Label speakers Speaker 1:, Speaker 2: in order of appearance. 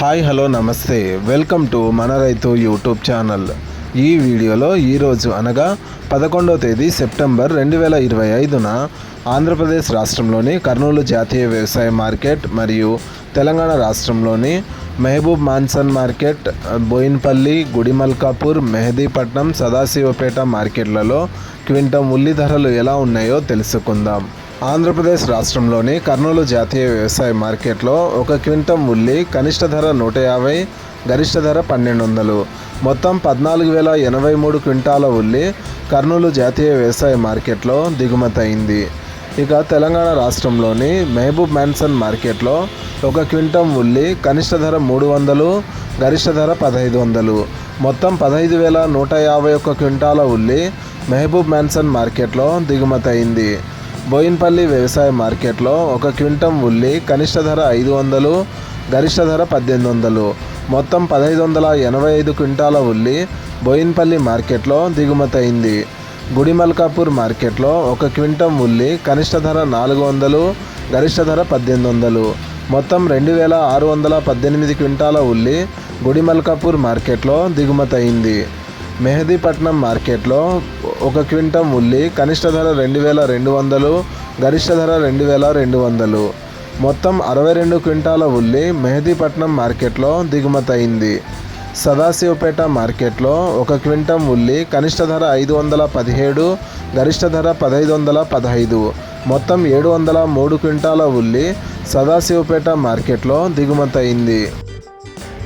Speaker 1: Hi hello నమస్తే. Welcome to మన రైతు యూట్యూబ్ ఛానల్. ఈ వీడియోలో ఈరోజు అనగా పదకొండవ తేదీ సెప్టెంబర్ రెండు వేల ఇరవై ఐదున ఆంధ్రప్రదేశ్ రాష్ట్రంలోని కర్నూలు జాతీయ వ్యవసాయ మార్కెట్ మరియు తెలంగాణ రాష్ట్రంలోని మహబూబ్ మాన్సన్ మార్కెట్ బోయిన్పల్లి గుడిమల్కాపూర్ మెహదీపట్నం సదాశివపేట మార్కెట్లలో క్వింటం ఉల్లి ధరలు ఎలా ఉన్నాయో తెలుసుకుందాం. ఆంధ్రప్రదేశ్ రాష్ట్రంలోని కర్నూలు జాతీయ వ్యవసాయ మార్కెట్లో ఒక క్వింటం ఉల్లి కనిష్ట ధర నూట యాభై గరిష్ట ధర పన్నెండు వందలు. మొత్తం పద్నాలుగు వేల ఎనభై మూడు క్వింటాల ఉల్లి కర్నూలు జాతీయ వ్యవసాయ మార్కెట్లో దిగుమతయింది ఇక తెలంగాణ రాష్ట్రంలోని మహబూబ్ మ్యాన్సన్ మార్కెట్లో ఒక క్వింటం ఉల్లి కనిష్ట ధర మూడు వందలు గరిష్ట ధర పదహైదు వందలు. మొత్తం పదహైదు వేల నూట యాభై ఒక్క క్వింటాల ఉల్లి మహబూబ్ మ్యాన్సన్ మార్కెట్లో దిగుమతయింది బోయిన్పల్లి వ్యవసాయ మార్కెట్లో ఒక క్వింటం ఉల్లి కనిష్ట ధర ఐదు వందలు గరిష్ట ధర పద్దెనిమిది వందలు. మొత్తం పదహైదు వందల ఎనభై ఐదు క్వింటాల ఉల్లి బోయిన్పల్లి మార్కెట్లో దిగుమతయింది గుడిమల్కాపూర్ మార్కెట్లో ఒక క్వింటం ఉల్లి కనిష్ట ధర నాలుగు వందలు గరిష్ట ధర పద్దెనిమిది వందలు. మొత్తం రెండు వేల ఆరు వందల పద్దెనిమిది క్వింటాల ఉల్లి గుడిమల్కాపూర్ మార్కెట్లో దిగుమతయింది మెహదీపట్నం మార్కెట్లో ఒక క్వింటం ఉల్లి కనిష్ట ధర రెండు వేల రెండు వందలు గరిష్ట ధర రెండు వేల రెండు వందలు. మొత్తం అరవై రెండు క్వింటాల ఉల్లి మెహదీపట్నం మార్కెట్లో దిగుమతయింది సదాశివపేట మార్కెట్లో ఒక క్వింటం ఉల్లి కనిష్ట ధర ఐదు వందల పదిహేడు గరిష్ట ధర పదహైదు వందల పదహైదు. మొత్తం ఏడు వందల మూడు క్వింటాల ఉల్లి సదాశివపేట మార్కెట్లో దిగుమతయింది